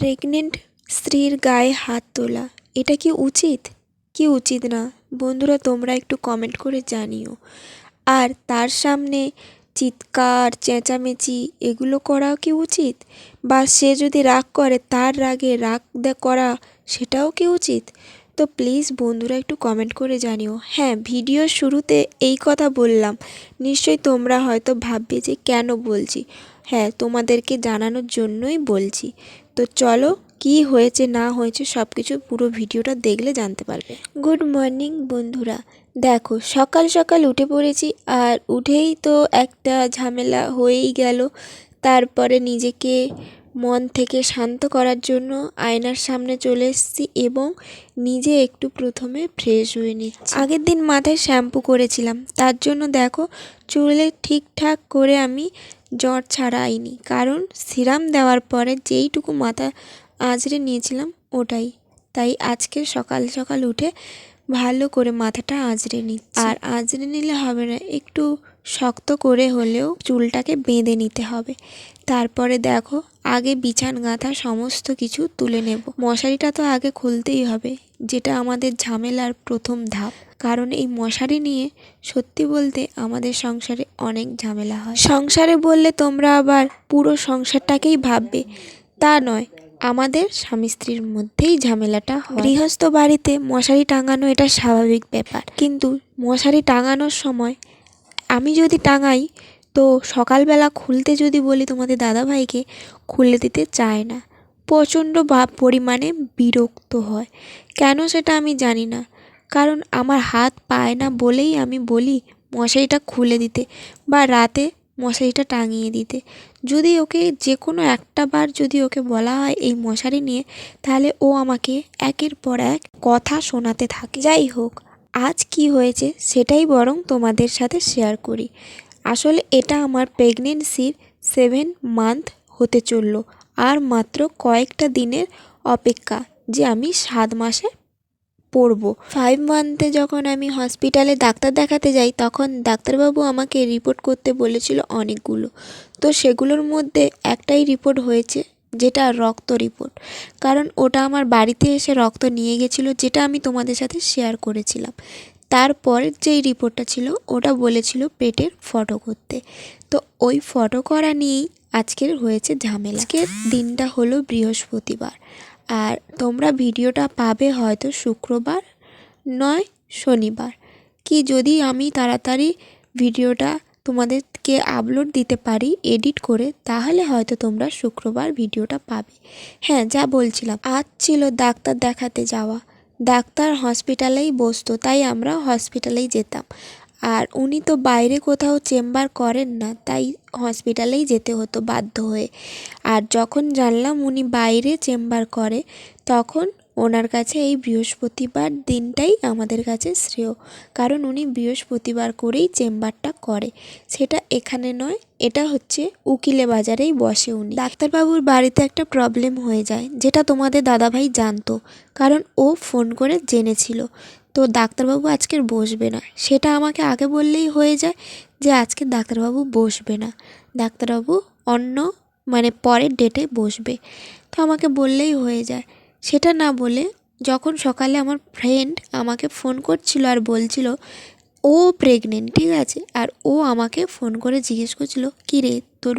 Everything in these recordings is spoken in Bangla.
প্রেগনেন্ট স্ত্রীর গায়ে হাত তোলা। এটা কি উচিত? কি উচিত না? বন্ধুরা, তোমরা একটু কমেন্ট করে জানিও। আর তার সামনে চিৎকার, চেঁচামেচি, এগুলো করাও কি উচিত? বা সে যদি রাগ করে, তার রাগে রাগ করা সেটাও কি উচিত? তো প্লিজ বন্ধুরা, একটু কমেন্ট করে জানিও। হ্যাঁ ভিডিও শুরুতে এই কথা বললাম। নিশ্চয়ই তোমরা হয়তো ভাববে যে কেন বলছি? হ্যাঁ তোমাদেরকে জানানোর জন্যই বলছি। তো চলো কি হয়েছে, না হয়েছে সব কিছু পুরো ভিডিওটা দেখলে জানতে পারবে। গুড মর্নিং বন্ধুরা। দেখো, সকাল সকাল উঠে পড়েছি আর উঠেই তো একটা ঝামেলা হয়েই গেল। তারপরে নিজেকে মন থেকে শান্ত করার জন্য আয়নার সামনে চলে এসেছি এবং নিজে একটু প্রথমে ফ্রেশ হয়ে নিচ্ছি। আগের দিন মাথায় শ্যাম্পু করেছিলাম। তার জন্য দেখো, চুলে ঠিকঠাক করে আমি জ্বর ছাড়াইনি। কারণ সিরাম দেওয়ার পরে যেইটুকু মাথা আঁচড়ে নিয়েছিলাম ওটাই। তাই আজকে সকাল সকাল উঠে ভালো করে মাথাটা আঁচড়ে নিচ্ছি। আর আঁচড়ে নিলে হবে না, একটু শক্ত করে হলেও চুলটাকে বেঁধে নিতে হবে। তারপরে দেখো, আগে বিছান, গাঁথা সমস্ত কিছু তুলে নেব। মশারিটা তো আগে খুলতেই হবে, যেটা আমাদের ঝামেলার প্রথম ধাপ। কারণ এই মশারি নিয়ে সত্যি বলতে আমাদের সংসারে অনেক ঝামেলা হয়। সংসারে বললে তোমরা আবার পুরো সংসারটাকেই ভাববে। তা নয়, আমাদের স্বামী স্ত্রীর মধ্যেই ঝামেলাটা হয়। গৃহস্থ বাড়িতে মশারি টাঙানো এটা স্বাভাবিক ব্যাপার। কিন্তু মশারি টাঙানোর সময় আমি যদি টাঙাই, তো সকালবেলা খুলতে যদি বলি তোমাদের দাদাভাইকে, খুলে দিতে চায় না। প্রচণ্ড বা পরিমাণে বিরক্ত হয়। কেন সেটা আমি জানি না। কারণ আমার হাত পায় না বলেই আমি বলি মশারিটা খুলে দিতে বা রাতে মশারিটা টাঙিয়ে দিতে। যদি ওকে যে কোনো একটা বার যদি ওকে বলা হয় এই মশারি নিয়ে, তাহলে ও আমাকে একের পর এক কথা শোনাতে থাকে। যাই হোক আজ কি হয়েছে সেটাই বরং তোমাদের সাথে শেয়ার করি। আসলে এটা আমার প্রেগনেন্সির সেভেন মান্থ হতে চলল আর মাত্র কয়েকটা দিনের অপেক্ষা যে আমি সাত মাসে পড়ব। ফাইভ মান্থে যখন আমি হসপিটালে ডাক্তার দেখাতে যাই, তখন ডাক্তারবাবু আমাকে রিপোর্ট করতে বলেছিল অনেকগুলো। তো সেগুলোর মধ্যে একটাই রিপোর্ট হয়েছে যেটা রক্ত রিপোর্ট। কারণ ওটা আমার বাড়িতে এসে রক্ত নিয়ে গেছিল, যেটা আমি তোমাদের সাথে শেয়ার করেছিলাম। তারপরের যেই রিপোর্টটা ছিল, ওটা বলেছিল পেটের ফটো করতে। তো ওই ফটো করা নিয়েই আজকের হয়েছে ঝামেলা। আজকের দিনটা হলো বৃহস্পতিবার। আর তোমরা ভিডিওটা পাবে হয়তো শুক্রবার নয়, শনিবার। কি যদি আমি তাড়াতাড়ি ভিডিওটা তোমাদেরকে আপলোড দিতে পারি, এডিট করে, তাহলে হয়তো তোমরা শুক্রবার ভিডিওটা পাবে। হ্যাঁ যা বলছিলাম, আজ ছিল ডাক্তার দেখাতে যাওয়া। ডাক্তার হসপিটালেই বসতো, তাই আমরা হসপিটালেই যেতাম। আর উনি তো বাইরে কোথাও চেম্বার করেন না, তাই হসপিটালেই যেতে হতো বাধ্য হয়ে। আর যখন জানলাম উনি বাইরে চেম্বার করে, তখন ওনার কাছে এই বৃহস্পতিবার দিনটাই আমাদের কাছে শ্রেয়। কারণ উনি বৃহস্পতিবার করেই চেম্বারটা করে। সেটা এখানে নয়, এটা হচ্ছে উকিলে বাজারেই বসে উনি। ডাক্তারবাবুর বাড়িতে একটা প্রবলেম হয়ে যায়, যেটা তোমাদের দাদাভাই জানতো, কারণ ও ফোন করে জেনেছিল। তো ডাক্তারবাবু আজকের বসবে না। সেটা আমাকে আগে বললেই হয়ে যায় যে আজকে ডাক্তারবাবু বসবে না। ডাক্তারবাবু অন্য মানে পরের ডেটে বসবে। তো আমাকে বললেই হয়ে যায় সেটা না বলে যখন সকালে আমার ফ্রেন্ড আমাকে ফোন করছিল আর বলছিল, ও প্রেগনেন্ট ঠিক আছে? আর ও আমাকে ফোন করে জিজ্ঞেস করছিল, কী রে, তোর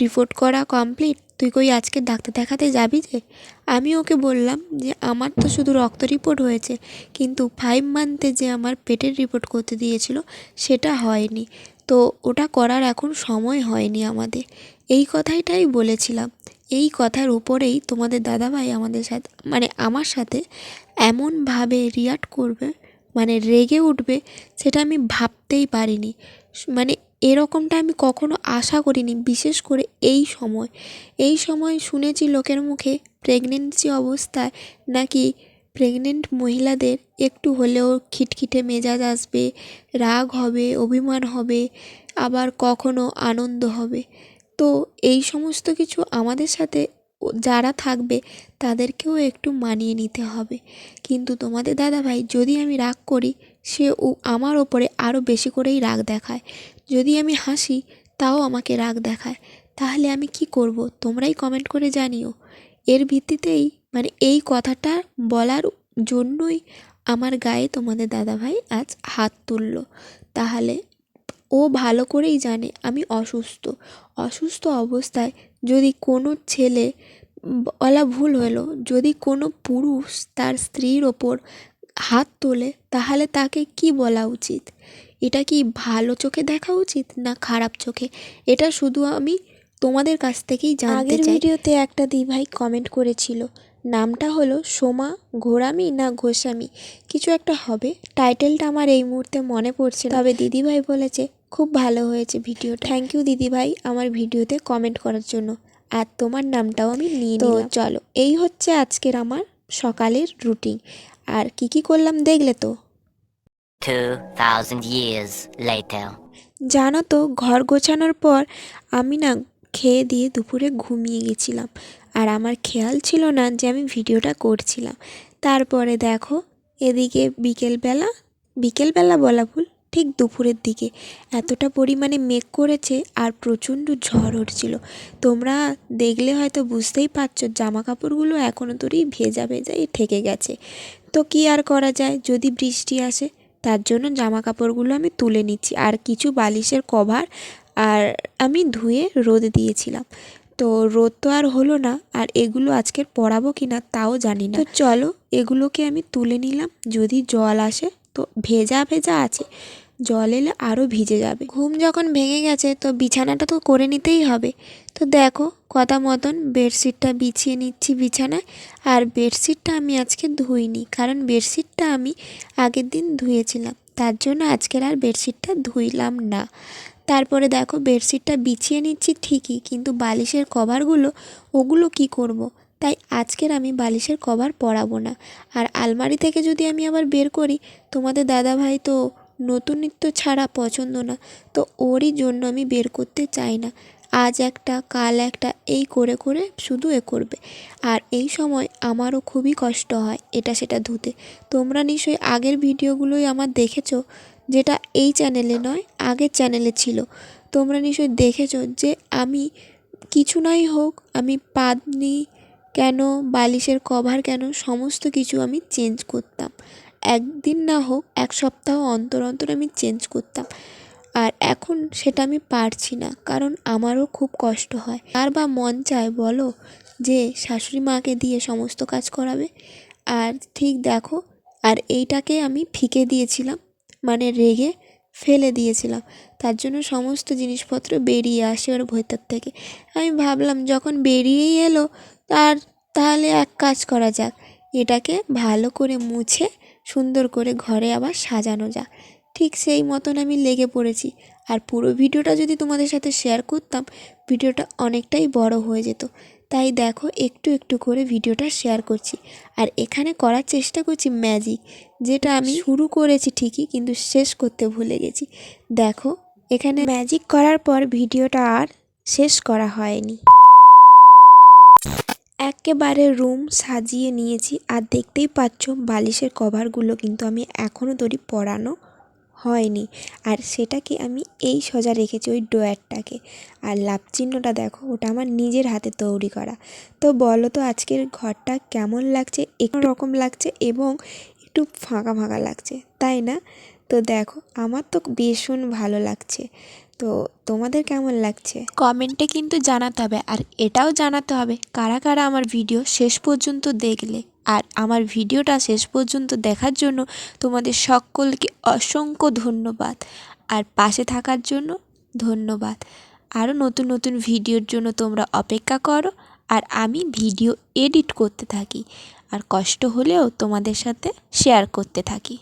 রিপোর্ট করা কমপ্লিট তুই কই আজকে ডাক্তার দেখাতে যাবি যে? আমি ওকে বললাম যে, আমার তো শুধু রক্ত রিপোর্ট হয়েছে, কিন্তু ফাইভ মান্থে যে আমার পেটের রিপোর্ট করতে দিয়েছিল, সেটা হয়নি। তো ওটা করার এখন সময় হয়নি আমাদের। এই কথাটাই বলেছিলাম। এই কথার উপরেই তোমাদের দাদাভাই আমাদের সাথে মানে আমার সাথে এমনভাবে রিয়াক্ট করবে মানে রেগে উঠবে, সেটা আমি ভাবতেই পারিনি। মানে এরকমটা আমি কখনো আশা করিনি, বিশেষ করে এই সময়। এই সময় শুনেছি লোকের মুখে প্রেগনেন্সি অবস্থায় নাকি প্রেগনেন্ট মহিলাদের একটু হলেও খিটখিটে মেজাজ আসবে, রাগ হবে, অভিমান হবে, আবার কখনো আনন্দ হবে। তো এই সমস্ত কিছু আমাদের সাথে যারা থাকবে তাদেরকেও একটু মানিয়ে নিতে হবে। কিন্তু তোমাদের দাদাভাই যদি আমি রাগ করি, সে ও আমার ওপরে আরও বেশি করেই রাগ দেখায়। যদি আমি হাসি, তাও আমাকে রাগ দেখায়। তাহলে আমি কি করব? তোমরাই কমেন্ট করে জানিও। এর ভিত্তিতেই মানে এই কথাটা বলার জন্যই আমার গায়ে তোমাদের দাদাভাই আজ হাত তুললো। তাহলে ও ভালো করেই জানে আমি অসুস্থ। অসুস্থ অবস্থায় যদি কোনো ছেলে বলা ভুল হলো যদি কোনো পুরুষ তার স্ত্রীর ওপর হাত তোলে তাহলে তাকে কি বলা উচিত? এটা কি ভালো চোখে দেখা উচিত না খারাপ চোখে? এটা শুধু আমি তোমাদের কাছ থেকেই জানতে আগের চাই ভিডিওতে একটা দিভাই কমেন্ট করেছিল নামটা হলো সোমা ঘোরামি না গোস্বামী কিছু একটা হবে। টাইটেলটা আমার এই মুহূর্তে মনে পড়ছে তবে দিদিভাই বলেছে খুব ভালো হয়েছে ভিডিও থ্যাংক ইউ দিদিভাই আমার ভিডিওতে কমেন্ট করার জন্য। আর তোমার নামটাও আমি নিয়ে তো চলো এই হচ্ছে আজকের আমার সকালের রুটিন আর কি কি করলাম দেখলে তো? 2,000 years later. জানো তো ঘর গোছানোর পর আমি না খেয়ে দিয়ে দুপুরে ঘুমিয়ে গেছিলাম। আর আমার খেয়াল ছিল না যে আমি ভিডিওটা করছিলাম। তারপরে দেখো এদিকে বিকেলবেলা বিকেলবেলা বলা ভুল? ঠিক দুপুরের দিকে। এতটা পরিমাণে মেঘ করেছে আর প্রচণ্ড ঝড় উঠছিল। তোমরা দেখলে হয়তো বুঝতেই পারছ জামা কাপড়গুলো এখনও তোরই ভেজা ভেজাই থেকে গেছে। তো কি আর করা যায়? যদি বৃষ্টি আসে, তার জন্য জামা কাপড়গুলো আমি তুলে নিচ্ছি। আর কিছু বালিশের কভার আর আমি ধুয়ে রোদে দিয়েছিলাম। তো রোদ তো আর হলো না, আর এগুলো আজকের পরাবো কি না তাও জানি না। তো চলো, এগুলোকে আমি তুলে নিলাম। যদি জল আসে তো ভেজা ভেজা আছে, জল এলে আরও ভিজে যাবে। ঘুম যখন ভেঙে গেছে তো বিছানাটা তো করে নিতেই হবে। তো দেখো, কথা মতন বেডশিটটা বিছিয়ে নিচ্ছি বিছানায়, আর বেডশিটটা আমি আজকে ধুইনি, কারণ বেডশিটটা আমি আগের দিন ধুয়েছিলাম, তার জন্য আজকের আর বেডশিটটা ধুইলাম না। তারপরে দেখো, বেডশিটটা বিছিয়ে নিচ্ছি ঠিকই, কিন্তু বালিশের কভারগুলো, ওগুলো কি করব। তাই আজকের আমি বালিশের কভার পরাবো না। আর আলমারি থেকে যদি আমি আবার বের করি, তোমাদের দাদাভাই তো নতুন নিত্য ছাড়া পছন্দ না, তো ওরই জন্য আমি বের করতে চাই না। আজ একটা, কাল একটা, এই করে করে শুধু এ করবে। আর এই সময় আমারও খুবই কষ্ট হয় এটা সেটা ধুতে। তোমরা নিশ্চয়ই আগের ভিডিওগুলোই আমার দেখেছ, যেটা এই চ্যানেলে নয়, আগের চ্যানেলে ছিল। তোমরা নিশ্চয়ই দেখেছ যে আমি কিছু নাই হোক, আমি পাদনি কেন, বালিশের কভার কেন, সমস্ত কিছু আমি চেঞ্জ করতাম। একদিন না হোক, এক সপ্তাহ অন্তর অন্তর আমি চেঞ্জ করতাম। আর এখন সেটা আমি পারছি না, কারণ আমারও খুব কষ্ট হয়। আর বা মন চায় বলো যে, শাশুড়ি মাকে দিয়ে সমস্ত কাজ করাবে? আর ঠিক দেখো, আর এইটাকে আমি ফিকে দিয়েছিলাম মানে রেগে ফেলে দিয়েছিলাম। তার জন্য সমস্ত জিনিসপত্র বেরিয়ে আসে ওর ভেতর থেকে। আমি ভাবলাম, যখন বেরিয়েই এলো তার, তাহলে এক কাজ করা যাক। এটাকে ভালো করে মুছে সুন্দর করে ঘরে আবার সাজানো যাক। ঠিক সেই মতন আমি লেগে পড়েছি। আর পুরো ভিডিওটা যদি তোমাদের সাথে শেয়ার করতাম, ভিডিওটা অনেকটাই বড় হয়ে যেত। তাই দেখো, একটু একটু করে ভিডিওটা শেয়ার করছি। আর এখানে করার চেষ্টা করছি ম্যাজিক যেটা আমি শুরু করেছি ঠিকই, কিন্তু শেষ করতে ভুলে গেছি। দেখো, এখানে ম্যাজিক করার পর ভিডিওটা আর শেষ করা হয়নি। একেবারে রুম সাজিয়ে নিয়েছি। আর দেখতেই পাচ্ছ, বালিশের কভারগুলো কিন্তু আমি এখনও তৈরি পরানো হয়নি। আর সেটাকে আমি এই সোজা রেখেছি ওই ডোয়ারটাকে আর লাভ চিহ্নটা দেখো, ওটা আমার নিজের হাতে তৈরি করা। তো বলো তো, আজকের ঘরটা কেমন লাগছে? একটু রকম লাগছে এবং একটু ফাঁকা ফাঁকা লাগছে, তাই না? তো দেখো, আমার তো ভীষণ ভালো লাগছে। তো তোমাদের কেমন লাগছে? কমেন্টে কিন্তু জানাতে হবে, আর এটাও জানাতে হবে, কারা কারা আমার ভিডিও শেষ পর্যন্ত দেখলে, আর আমার ভিডিওটা শেষ পর্যন্ত দেখার জন্য তোমাদের সকলকে অসংখ্য ধন্যবাদ, আর পাশে থাকার জন্য ধন্যবাদ। আরও নতুন নতুন ভিডিওর জন্য তোমরা অপেক্ষা করো, আর আমি ভিডিও এডিট করতে থাকি, আর কষ্ট হলেও তোমাদের সাথে শেয়ার করতে থাকি।